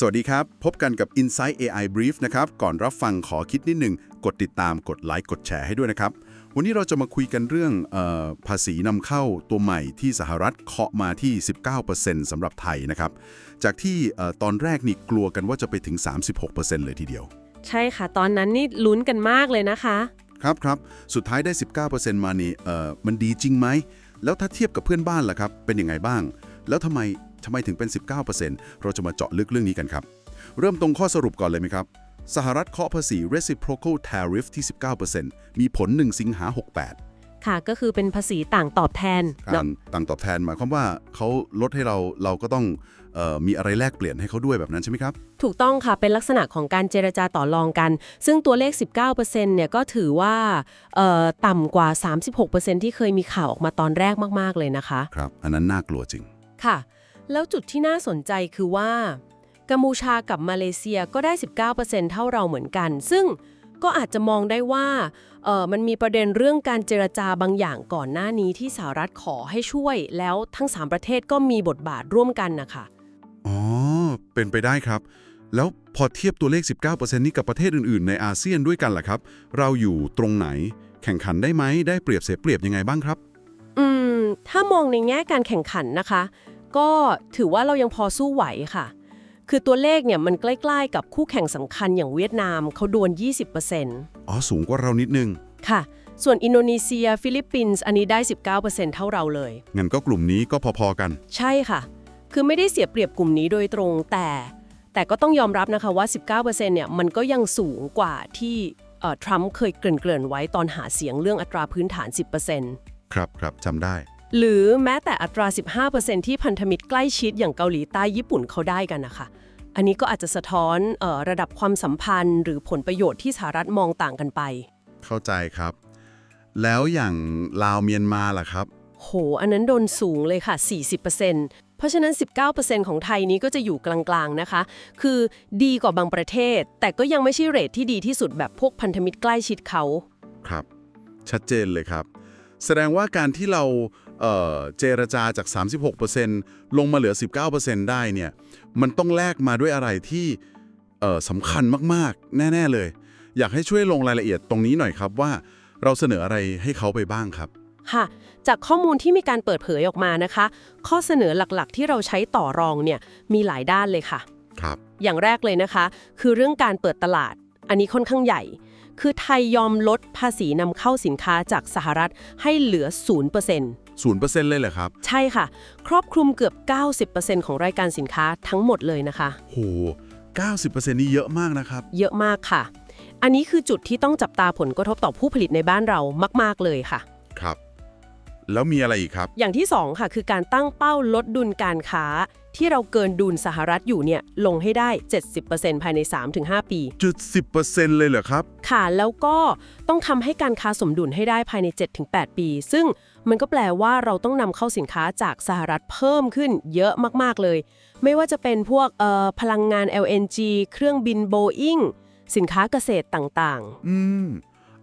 สวัสดีครับ พบกันกับ Insight AI Brief นะครับ ก่อนรับฟังขอคิดนิดหนึ่ง กดติดตาม กดไลค์ กดแชร์ให้ด้วยนะครับ วันนี้เราจะมาคุยกันเรื่องเออภาษีนำเข้าตัวใหม่ที่สหรัฐเคาะมาที่ 19%สำหรับไทยนะครับ จากที่เอ่อตอนแรกนี่กลัวกันว่าจะไปถึง 36%เลยทีเดียว ใช่ค่ะ ตอนนั้นนี่ลุ้นกันมากเลยนะคะ ครับครับ สุดท้ายได้ 19%มานี่เอ่อมันดีจริงไหม แล้วถ้าเทียบกับเพื่อนบ้านล่ะครับ เป็นยังไงบ้าง แล้วทำไม ทำไมถึงเป็น 19%เราจะมาเจาะลึกเรื่องนี้กันครับ เริ่มตรงข้อสรุปก่อนเลยไหมครับ สหรัฐเคาะภาษี reciprocal tariff ที่ 19%มีผล 1 สิงหา 68 ค่ะก็คือเป็นภาษีต่างตอบแทนกาเนาะรต่างตอบแทนหมายความว่าเขาลดให้เราเราก็ต้องเออมีอะไรแลกเปลี่ยนให้เขาด้วยแบบนั้นใช่ไหมครับ ถูกต้องค่ะ เป็นลักษณะของการเจรจาต่อรองกัน ซึ่งตัวเลข 19%เนี่ยก็ถือว่าเอ่อต่ำกว่า 36%ที่เคยมีข่าวออกมาตอนแรกมาก ๆ เลยนะคะ ครับ อันนั้นน่ากลัวจริง ค่ะ แล้วจุดที่น่าสนใจคือว่า กัมพูชากับมาเลเซียก็ได้ 19%เท่าเราเหมือนกัน ซึ่งก็อาจจะมองได้ว่าเออมันมีประเด็นเรื่องการเจรจาบางอย่างก่อนหน้านี้ที่สหรัฐขอให้ช่วย แล้วทั้ง 3 ประเทศก็มีบทบาทร่วมกันนะคะอ๋อ เป็นไปได้ครับ แล้วพอเทียบตัวเลข 19%นี้กับประเทศอื่นๆ ในอาเซียนด้วยกันล่ะครับ เราอยู่ตรงไหน แข่งขันได้ไหม ได้เปรียบเสียเปรียบยังไงบ้างครับ อืม ถ้ามองในแง่การแข่งขันนะคะ ก็ถือว่าเรายังพอสู้ไหวค่ะ คือตัวเลขเนี่ยมันใกล้ๆกับคู่แข่งสำคัญอย่างเวียดนามเขาโดน 20%อ๋อ สูงกว่าเรานิดนึง ค่ะ ส่วนอินโดนีเซีย ฟิลิปปินส์อันนี้ได้ 19%เท่าเราเลย งั้นก็กลุ่มนี้ก็พอๆกัน ใช่ค่ะ คือไม่ได้เสียเปรียบกลุ่มนี้โดยตรงแต่ แต่ก็ต้องยอมรับนะคะว่า 19%เนี่ยมันก็ยังสูงกว่าที่เอ่อทรัมป์เคยเกริ่นๆไว้ตอนหาเสียงเรื่องอัตราพื้นฐาน 10%ครับครับจำได้ หรือแม้แต่อัตรา 15%ที่พันธมิตรใกล้ชิดอย่างเกาหลีใต้ญี่ปุ่นเขาได้กันนะคะ อันนี้ก็อาจจะสะท้อนเออระดับความสัมพันธ์ หรือผลประโยชน์ที่สหรัฐมองต่างกันไป เข้าใจครับ แล้วอย่างลาวเมียนมาล่ะครับ โห อันนั้นโดนสูงเลยค่ะ 40%เพราะฉะนั้น 19%ของไทยนี้ก็จะอยู่กลางๆนะคะ คือดีกว่าบางประเทศ แต่ก็ยังไม่ใช่เรทที่ดีที่สุดแบบพวกพันธมิตรใกล้ชิดเขา ครับ ชัดเจนเลยครับ แสดงว่าการที่เรา เอ่อเจรจาจาก 36%ลงมาเหลือ 19%ได้เนี่ย มันต้องแลกมาด้วยอะไรที่เอ่อสำคัญมากๆ แน่ ๆ เลย อยากให้ช่วยลงรายละเอียดตรงนี้หน่อยครับว่าเราเสนออะไรให้เขาไปบ้างครับ ค่ะ จากข้อมูลที่มีการเปิดเผยออกมานะคะ ข้อเสนอหลักๆ ที่เราใช้ต่อรองเนี่ยมีหลายด้านเลยค่ะ ครับ อย่างแรกเลยนะคะ คือเรื่องการเปิดตลาด อันนี้ค่อนข้างใหญ่ คือไทยยอมลดภาษีนำเข้าสินค้าจากสหรัฐให้เหลือ0% 0%เลยเหรอครับ ใช่ค่ะ ครอบคลุมเกือบ 90%ของรายการสินค้าทั้งหมดเลยนะคะ โห 90%นี่เยอะมากนะครับ เยอะมากค่ะ อันนี้คือจุดที่ต้องจับตาผลกระทบต่อผู้ผลิตในบ้านเรามาก ๆ เลยค่ะครับ แล้วมีอะไรอีกครับ อย่างที่ 2 ค่ะ คือการตั้งเป้าลดดุลการค้า ที่เราเกินดุลสหรัฐอยู่เนี่ยลงให้ได้ 70%ภายใน 3-5 ปี จุด10%เลยเหรอครับ ค่ะ แล้วก็ต้องทำให้การค้าสมดุลให้ได้ภายใน 7-8 ปี ซึ่งมันก็แปลว่าเราต้องนำเข้าสินค้าจากสหรัฐเพิ่มขึ้นเยอะมาก ๆ เลย ไม่ว่าจะเป็นพวกเอ่อพลังงาน LNG เครื่องบินโบอิงสินค้าเกษตรต่างอืม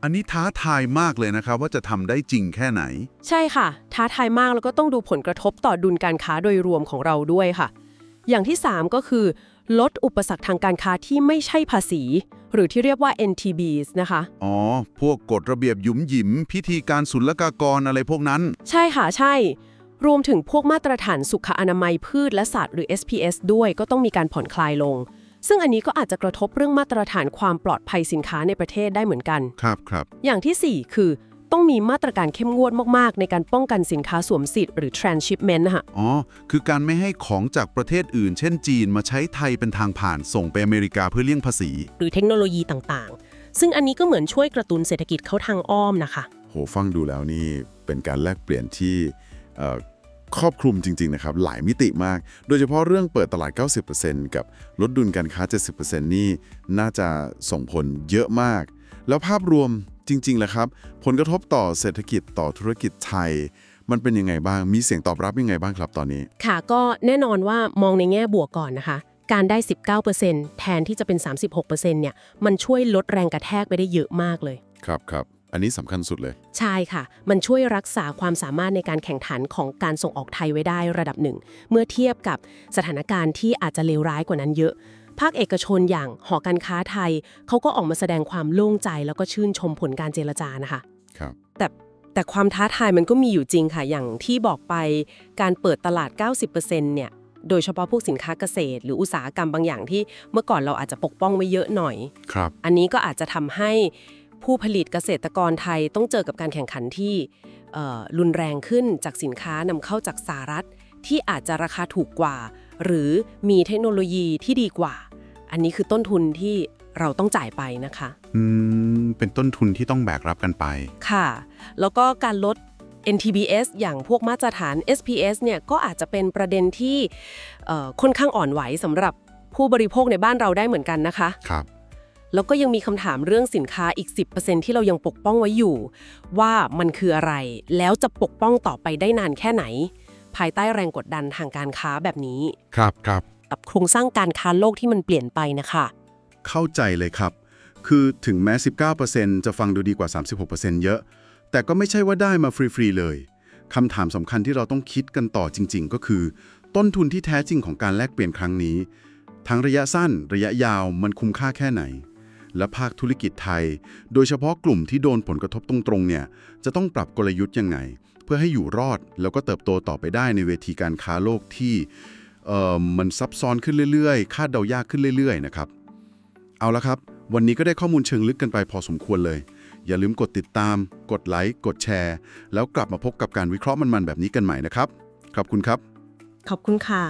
อันนี้ท้าทายมากเลยนะครับว่าจะทำได้จริงแค่ไหนๆใช่ค่ะ ท้าทายมากแล้วก็ต้องดูผลกระทบต่อดุลการค้าโดยรวมของเราด้วยค่ะ อย่างที่ 3 ก็คือ ลดอุปสรรคทางการค้าที่ไม่ใช่ภาษี หรือที่เรียกว่า NTBs นะคะ อ๋อ พวกกฎระเบียบหยุมหยิม พิธีการศุลกากรอะไรพวกนั้น ใช่ค่ะใช่ รวมถึงพวกมาตรฐานสุขอนามัยพืชและสัตว์หรือ SPS ด้วยก็ต้องมีการผ่อนคลายลง ซึ่งอันนี้ก็อาจจะกระทบเรื่องมาตรฐานความปลอดภัยสินค้าในประเทศได้เหมือนกัน ครับครับอย่างทีสี่ 4 คือ ต้องมีมาตรการเข้มงวดมาก ๆ ในการป้องกันสินค้าสวมสิทธิ์หรือ transshipment นะคะอ๋อ คือการไม่ให้ของจากประเทศอื่น เช่นจีนมาใช้ไทยเป็นทางผ่านส่งไปอเมริกาเพื่อเลี่ยงภาษี หรือเทคโนโลยีต่างๆ ซึ่งอันนี้ก็เหมือนช่วยกระตุ้นเศรษฐกิจเข้าทางอ้อมนะคะ โหฟังดูแล้วนี่เป็นการแลกเปลี่ยนที่เอ่อ ครอบคลุมจริง ๆ นะครับ หลายมิติมาก โดยเฉพาะเรื่องเปิดตลาด 90%กับลดดุลการค้า 70%นี่น่าจะส่งผลเยอะมาก แล้วภาพรวมจริงๆแหละครับ ผลกระทบต่อเศรษฐกิจต่อธุรกิจไทย มันเป็นยังไงบ้าง มีเสียงตอบรับยังไงบ้างครับตอนนี้ ค่ะก็แน่นอนว่ามองในแง่บวกก่อนนะคะ การได้ 19%แทนที่จะเป็น 36%เนี่ยมันช่วยลดแรงกระแทกไปได้เยอะมากเลย ครับครับ อันนี้สำคัญสุดเลย ใช่ค่ะ มันช่วยรักษาความสามารถในการแข่งขันของการส่งออกไทยไว้ได้ระดับหนึ่ง เมื่อเทียบกับสถานการณ์ที่อาจจะเลวร้ายกว่านั้นเยอะ ภาคเอกชนอย่างหอการค้าไทย เขาก็ออกมาแสดงความโล่งใจแล้วก็ชื่นชมผลการเจรจานะคะ ครับ แต่แต่ความท้าทายมันก็มีอยู่จริงค่ะ อย่างที่บอกไปการเปิดตลาด 90%เนี่ย โดยเฉพาะพวกสินค้าเกษตร หรืออุตสาหกรรมบางอย่างที่เมื่อก่อนเราอาจจะปกป้องไว้เยอะหน่อย ครับ อันนี้ก็อาจจะทำให้ ผู้ผลิตเกษตรกรไทยต้องเจอกับการแข่งขันที่เอ่อรุนแรงขึ้นจากสินค้านำเข้าจากสหรัฐ ที่อาจจะราคาถูกกว่า หรือมีเทคโนโลยีที่ดีกว่า อันนี้คือต้นทุนที่เราต้องจ่ายไปนะคะอืมเป็นต้นทุนที่ต้องแบกรับกันไป ค่ะ แล้วก็การลด NTBS อย่างพวกมาตรฐาน SPS เนี่ยก็อาจจะเป็นประเด็นที่เอ่อค่อนข้างอ่อนไหวสำหรับผู้บริโภคในบ้านเราได้เหมือนกันนะคะ ครับ แล้วก็ยังมีคำถามเรื่องสินค้าอีก 10%ที่เรายังปกป้องไว้อยู่ ว่ามันคืออะไร แล้วจะปกป้องต่อไปได้นานแค่ไหน ภายใต้แรงกดดันทางการค้าแบบนี้ ครับครับกับโครงสร้างการค้าโลกที่มันเปลี่ยนไปนะคะ เข้าใจเลยครับ คือถึงแม้ 19%จะฟังดูดีกว่า 36%เยอะ แต่ก็ไม่ใช่ว่าได้มาฟรีๆเลยคำถามสำคัญที่เราต้องคิดกันต่อจริง ๆ ก็คือ ต้นทุนที่แท้จริงของการแลกเปลี่ยนครั้งนี้ ทั้งระยะสั้น ระยะยาวมันคุ้มค่าแค่ไหน และภาคธุรกิจไทย โดยเฉพาะกลุ่มที่โดนผลกระทบตรงๆเนี่ยจะต้องปรับกลยุทธ์ยังไง เพื่อให้อยู่รอดแล้วก็เติบโตต่อไปได้ในเวทีการค้าโลกที่เอ่อมันซับซ้อนขึ้นเรื่อยๆ คาดเดายากขึ้นเรื่อยๆนะครับเอาละครับ วันนี้ก็ได้ข้อมูลเชิงลึกกันไปพอสมควรเลย อย่าลืมกดติดตาม กดไลค์กดแชร์ แล้วกลับมาพบกับการวิเคราะห์มันๆแบบนี้กันใหม่นะครับ ขอบคุณครับ ขอบคุณค่ะ